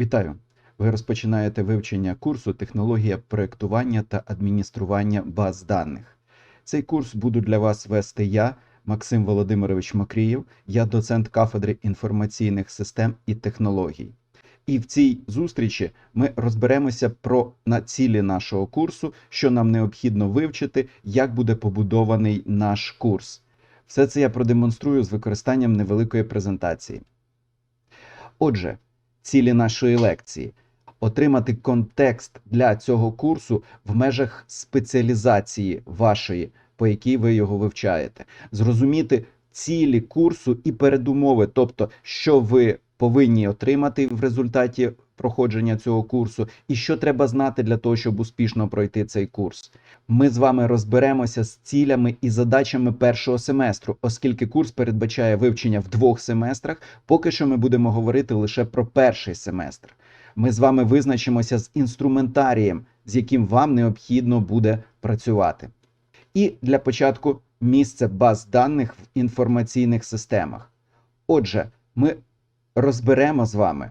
Вітаю! Ви розпочинаєте вивчення курсу Технологія проєктування та адміністрування баз даних. Цей курс буду для вас вести я, Максим Володимирович Макрієв, я доцент кафедри інформаційних систем і технологій. І в цій зустрічі ми розберемося про на цілі нашого курсу, що нам необхідно вивчити, як буде побудований наш курс. Все це я продемонструю з використанням невеликої презентації. Отже, цілі нашої лекції отримати контекст для цього курсу в межах спеціалізації вашої, по якій ви його вивчаєте, зрозуміти цілі курсу і передумови, тобто, що ви повинні отримати в результаті проходження цього курсу, і що треба знати для того, щоб успішно пройти цей курс. Ми з вами розберемося з цілями і задачами першого семестру, оскільки курс передбачає вивчення в двох семестрах. Поки що ми будемо говорити лише про перший семестр. Ми з вами визначимося з інструментарієм, з яким вам необхідно буде працювати. І для початку місце баз даних в інформаційних системах. Отже, ми розберемо з вами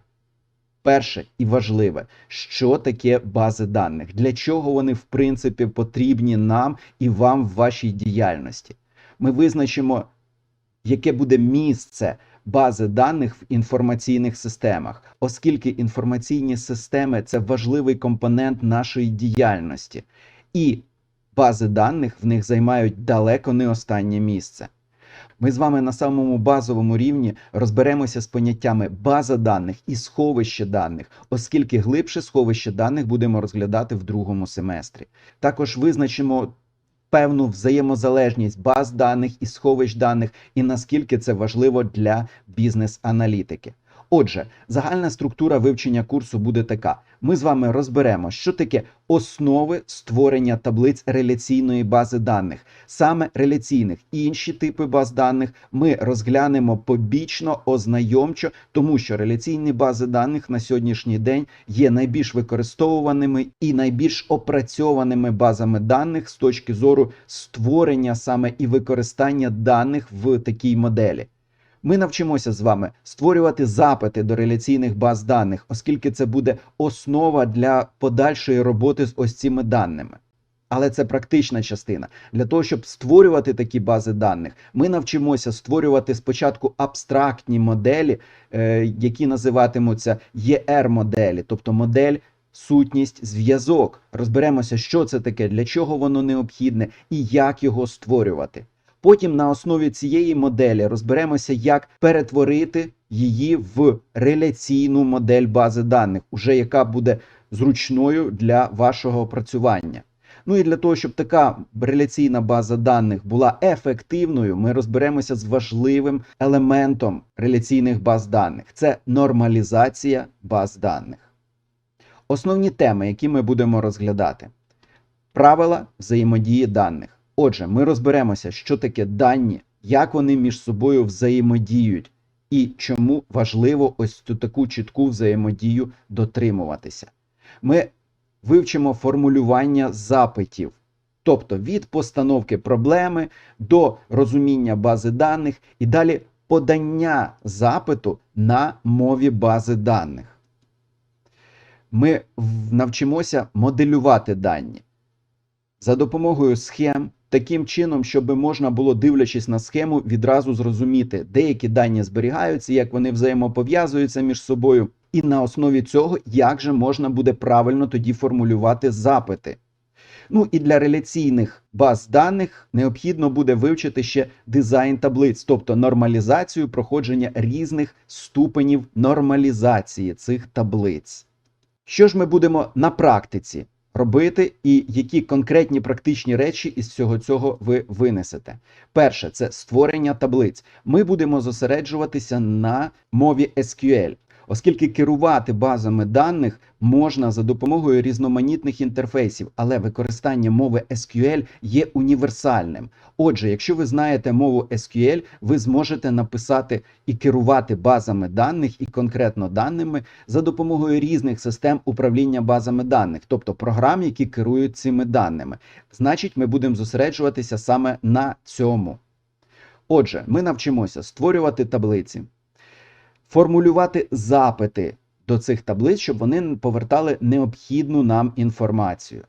перше і важливе, що таке бази даних, для чого вони в принципі потрібні нам і вам в вашій діяльності. Ми визначимо, яке буде місце бази даних в інформаційних системах, оскільки інформаційні системи це важливий компонент нашої діяльності, і бази даних в них займають далеко не останнє місце. Ми з вами на самому базовому рівні розберемося з поняттями база даних і сховище даних, оскільки глибше сховище даних будемо розглядати в другому семестрі. Також визначимо певну взаємозалежність баз даних і сховищ даних, і наскільки це важливо для бізнес-аналітики. Отже, загальна структура вивчення курсу буде така: ми з вами розберемо, що таке основи створення таблиць реляційної бази даних, саме реляційних інші типи баз даних ми розглянемо побічно, ознайомчо, тому що реляційні бази даних на сьогоднішній день є найбільш використовуваними і найбільш опрацьованими базами даних з точки зору створення саме і використання даних в такій моделі. Ми навчимося з вами створювати запити до реляційних баз даних, оскільки це буде основа для подальшої роботи з ось цими даними. Але це практична частина. Для того, щоб створювати такі бази даних, ми навчимося створювати спочатку абстрактні моделі, е, які називатимуться ЄР-моделі, тобто модель. Сутність, зв'язок. Розберемося, що це таке, для чого воно необхідне і як його створювати. Потім на основі цієї моделі розберемося, як перетворити її в реляційну модель бази даних, уже яка буде зручною для вашого опрацювання. Ну і для того, щоб така реляційна база даних була ефективною, ми розберемося з важливим елементом реляційних баз даних це нормалізація баз даних. Основні теми, які ми будемо розглядати: правила взаємодії даних. Отже, ми розберемося, що таке дані, як вони між собою взаємодіють, і чому важливо ось цю таку чітку взаємодію дотримуватися. Ми вивчимо формулювання запитів, тобто від постановки проблеми до розуміння бази даних і далі подання запиту на мові бази даних. Ми навчимося моделювати дані за допомогою схем таким чином, щоб можна було, дивлячись на схему, відразу зрозуміти, деякі дані зберігаються, як вони взаємопов'язуються між собою, і на основі цього, як же можна буде правильно тоді формулювати запити. Ну і для реляційних баз даних необхідно буде вивчити ще дизайн таблиць, тобто нормалізацію проходження різних ступенів нормалізації цих таблиць. Що ж ми будемо на практиці робити, і які конкретні практичні речі із всього цього ви винесете. Перше, це створення таблиць. Ми будемо зосереджуватися на мові SQL. Оскільки керувати базами даних можна за допомогою різноманітних інтерфейсів, але використання мови SQL є універсальним. Отже, якщо ви знаєте мову SQL, ви зможете написати і керувати базами даних і конкретно даними за допомогою різних систем управління базами даних, тобто програм, які керують цими даними. Значить, ми будемо зосереджуватися саме на цьому. Отже, ми навчимося створювати таблиці формулювати запити до цих таблиць, щоб вони повертали необхідну нам інформацію.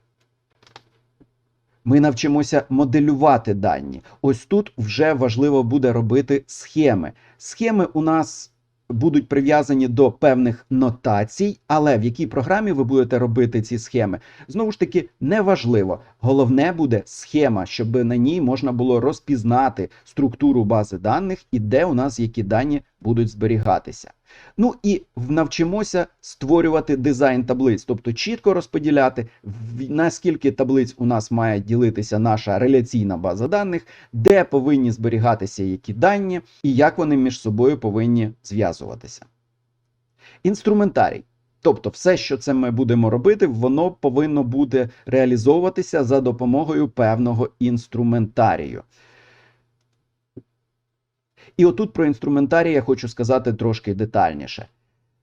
Ми навчимося моделювати дані. Ось тут вже важливо буде робити схеми. Схеми у нас будуть прив'язані до певних нотацій, але в якій програмі ви будете робити ці схеми, знову ж таки, неважливо. Головне буде схема, щоб на ній можна було розпізнати структуру бази даних і де у нас які дані будуть зберігатися. Ну і навчимося створювати дизайн таблиць, тобто чітко розподіляти, наскільки таблиць у нас має ділитися наша реляційна база даних, де повинні зберігатися які дані, і як вони між собою повинні зв'язуватися. Інструментарій. Тобто, все, що це ми будемо робити, воно повинно буде реалізовуватися за допомогою певного інструментарію. І отут про інструментарій я хочу сказати трошки детальніше.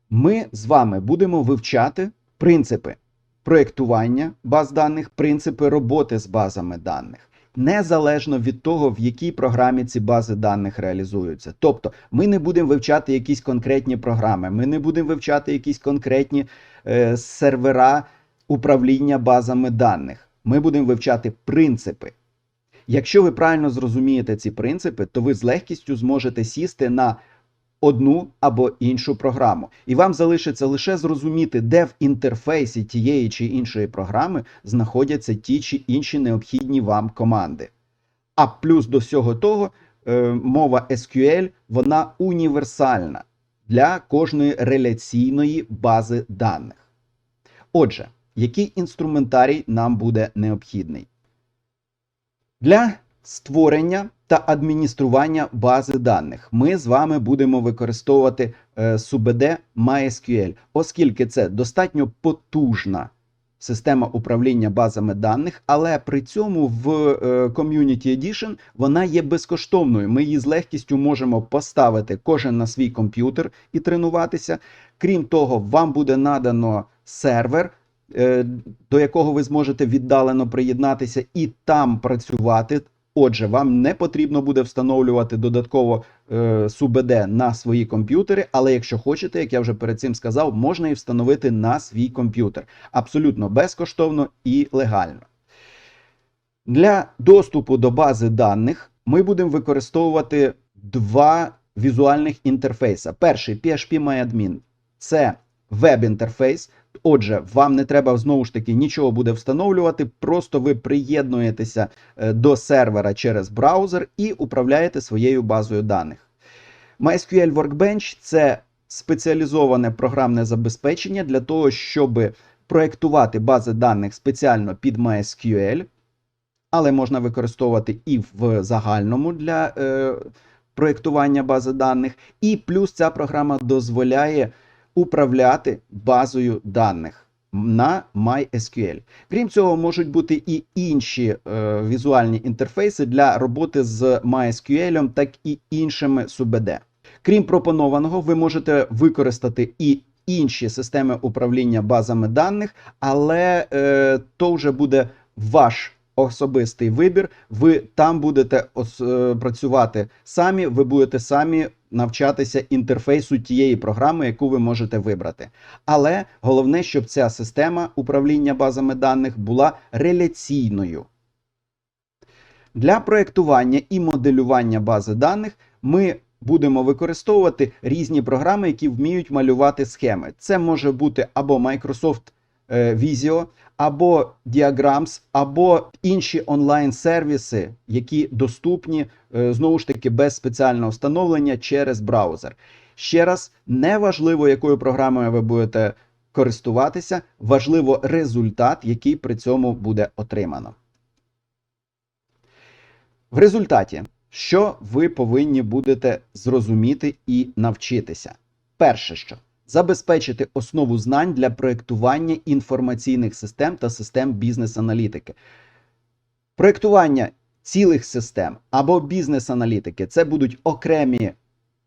Ми з вами будемо вивчати принципи проєктування баз даних, принципи роботи з базами даних, незалежно від того, в якій програмі ці бази даних реалізуються. Тобто, ми не будемо вивчати якісь конкретні програми, ми не будемо вивчати якісь конкретні е, сервера управління базами даних. Ми будемо вивчати принципи. Якщо ви правильно зрозумієте ці принципи, то ви з легкістю зможете сісти на одну або іншу програму. І вам залишиться лише зрозуміти, де в інтерфейсі тієї чи іншої програми знаходяться ті чи інші необхідні вам команди. А плюс до всього того, е, мова SQL вона універсальна для кожної реляційної бази даних. Отже, який інструментарій нам буде необхідний? Для створення та адміністрування бази даних ми з вами будемо використовувати е, SUBD MySQL, оскільки це достатньо потужна система управління базами даних, але при цьому в е, Community Edition вона є безкоштовною. Ми її з легкістю можемо поставити кожен на свій комп'ютер і тренуватися. Крім того, вам буде надано сервер до якого ви зможете віддалено приєднатися і там працювати. Отже, вам не потрібно буде встановлювати додатково е, SUBD на свої комп'ютери, але якщо хочете, як я вже перед цим сказав, можна і встановити на свій комп'ютер. Абсолютно безкоштовно і легально. Для доступу до бази даних ми будемо використовувати два візуальних інтерфейса. Перший PHP це веб-інтерфейс. Отже, вам не треба знову ж таки нічого буде встановлювати, просто ви приєднуєтеся е, до сервера через браузер і управляєте своєю базою даних. MySQL Workbench це спеціалізоване програмне забезпечення для того, щоб проєктувати бази даних спеціально під MySQL, але можна використовувати і в загальному для е, проєктування бази даних. І плюс ця програма дозволяє управляти базою даних на MySQL. Крім цього, можуть бути і інші е, візуальні інтерфейси для роботи з MySQL, так і іншими SUBD. Крім пропонованого, ви можете використати і інші системи управління базами даних, але е, то вже буде ваш особистий вибір. Ви там будете е, працювати самі, ви будете самі навчатися інтерфейсу тієї програми, яку ви можете вибрати. Але головне, щоб ця система управління базами даних була реляційною. Для проєктування і моделювання бази даних ми будемо використовувати різні програми, які вміють малювати схеми. Це може бути або Microsoft Visio, або Diagrams, або інші онлайн-сервіси, які доступні е, знову ж таки без спеціального встановлення через браузер. Ще раз, не важливо, якою програмою ви будете користуватися, важливо результат, який при цьому буде отримано. В результаті, що ви повинні будете зрозуміти і навчитися? Перше, що забезпечити основу знань для проєктування інформаційних систем та систем бізнес-аналітики. Проєктування цілих систем або бізнес-аналітики це будуть окремі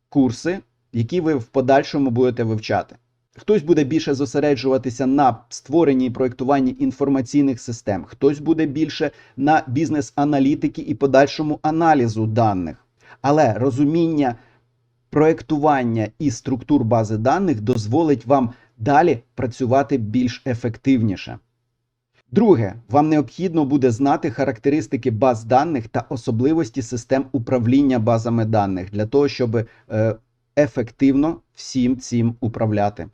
курси, які ви в подальшому будете вивчати. Хтось буде більше зосереджуватися на створенні і проєктуванні інформаційних систем, хтось буде більше на бізнес-аналітики і подальшому аналізу даних. Але розуміння проєктування і структур бази даних дозволить вам далі працювати більш ефективніше. Друге, вам необхідно буде знати характеристики баз даних та особливості систем управління базами даних для того, щоб е, ефективно всім цим управляти.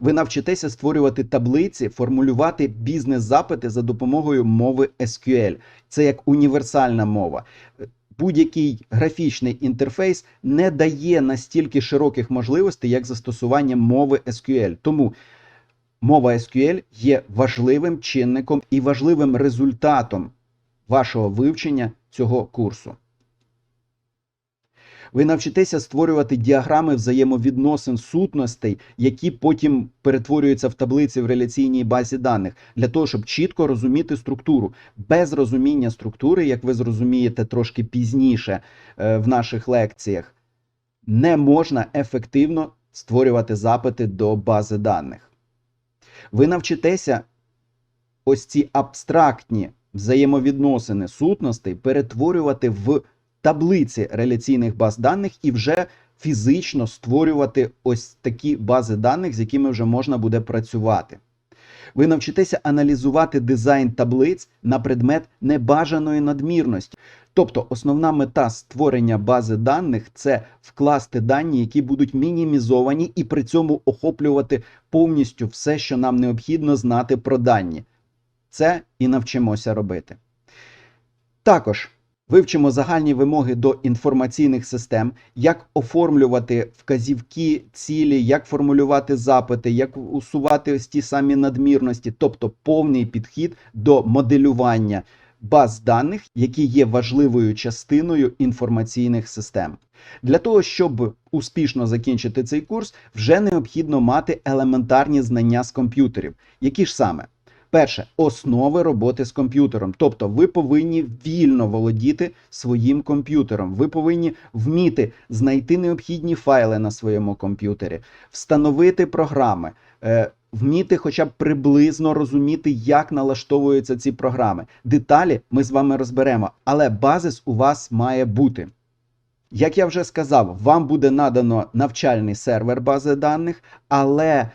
Ви навчитеся створювати таблиці, формулювати бізнес-запити за допомогою мови SQL. Це як універсальна мова. Будь-який графічний інтерфейс не дає настільки широких можливостей, як застосування мови SQL. Тому мова SQL є важливим чинником і важливим результатом вашого вивчення цього курсу. Ви навчитеся створювати діаграми взаємовідносин сутностей, які потім перетворюються в таблиці в реляційній базі даних, для того, щоб чітко розуміти структуру. Без розуміння структури, як ви зрозумієте трошки пізніше е, в наших лекціях, не можна ефективно створювати запити до бази даних. Ви навчитеся ось ці абстрактні взаємовідносини сутностей перетворювати в таблиці реляційних баз даних і вже фізично створювати ось такі бази даних, з якими вже можна буде працювати. Ви навчитеся аналізувати дизайн таблиць на предмет небажаної надмірності. Тобто основна мета створення бази даних це вкласти дані, які будуть мінімізовані, і при цьому охоплювати повністю все, що нам необхідно знати про дані. Це і навчимося робити. Також Вивчимо загальні вимоги до інформаційних систем, як оформлювати вказівки, цілі, як формулювати запити, як усувати ось ті самі надмірності, тобто повний підхід до моделювання баз даних, які є важливою частиною інформаційних систем. Для того, щоб успішно закінчити цей курс, вже необхідно мати елементарні знання з комп'ютерів. Які ж саме? Перше основи роботи з комп'ютером. Тобто ви повинні вільно володіти своїм комп'ютером. Ви повинні вміти знайти необхідні файли на своєму комп'ютері, встановити програми, е, вміти хоча б приблизно розуміти, як налаштовуються ці програми. Деталі ми з вами розберемо, але базис у вас має бути. Як я вже сказав, вам буде надано навчальний сервер бази даних, але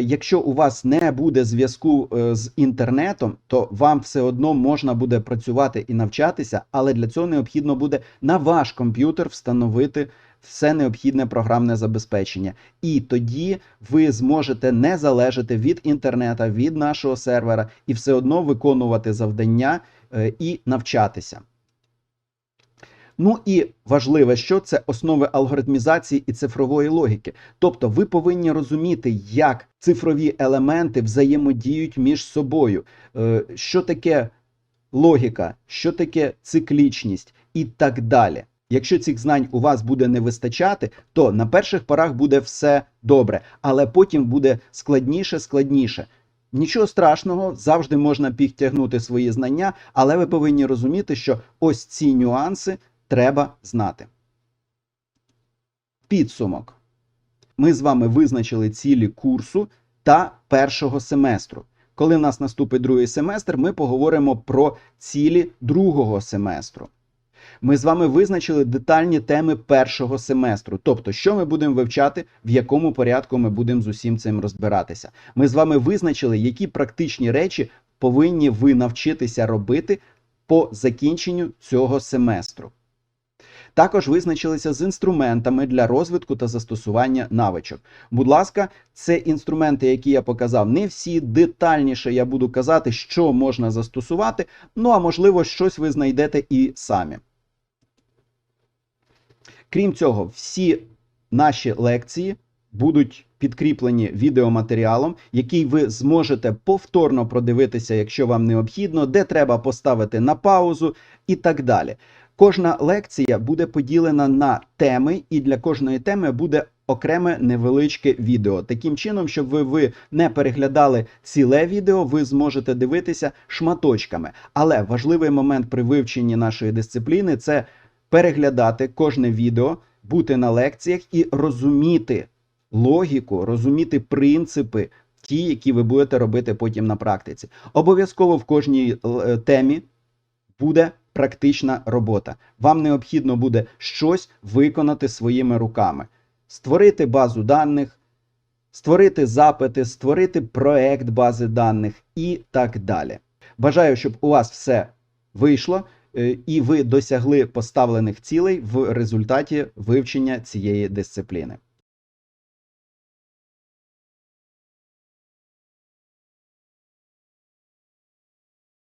якщо у вас не буде зв'язку е, з інтернетом, то вам все одно можна буде працювати і навчатися, але для цього необхідно буде на ваш комп'ютер встановити все необхідне програмне забезпечення. І тоді ви зможете не залежати від інтернета, від нашого сервера і все одно виконувати завдання е, і навчатися. Ну і важливе, що це основи алгоритмізації і цифрової логіки. Тобто, ви повинні розуміти, як цифрові елементи взаємодіють між собою, е, що таке логіка, що таке циклічність і так далі. Якщо цих знань у вас буде не вистачати, то на перших порах буде все добре, але потім буде складніше, складніше. Нічого страшного, завжди можна підтягнути свої знання, але ви повинні розуміти, що ось ці нюанси треба знати. Підсумок. Ми з вами визначили цілі курсу та першого семестру. Коли в нас наступить другий семестр, ми поговоримо про цілі другого семестру. Ми з вами визначили детальні теми першого семестру, тобто, що ми будемо вивчати, в якому порядку ми будемо з усім цим розбиратися. Ми з вами визначили, які практичні речі повинні ви навчитися робити по закінченню цього семестру. Також визначилися з інструментами для розвитку та застосування навичок. Будь ласка, це інструменти, які я показав. Не всі детальніше я буду казати, що можна застосувати, ну а можливо, щось ви знайдете і самі. Крім цього, всі наші лекції будуть підкріплені відеоматеріалом, який ви зможете повторно продивитися, якщо вам необхідно, де треба поставити на паузу і так далі. Кожна лекція буде поділена на теми, і для кожної теми буде окреме невеличке відео. Таким чином, щоб ви, ви не переглядали ціле відео, ви зможете дивитися шматочками. Але важливий момент при вивченні нашої дисципліни це переглядати кожне відео, бути на лекціях і розуміти логіку, розуміти принципи, ті, які ви будете робити потім на практиці. Обов'язково в кожній е, темі буде практична робота. Вам необхідно буде щось виконати своїми руками, створити базу даних, створити запити, створити проект бази даних і так далі. Бажаю, щоб у вас все вийшло е, і ви досягли поставлених цілей в результаті вивчення цієї дисципліни.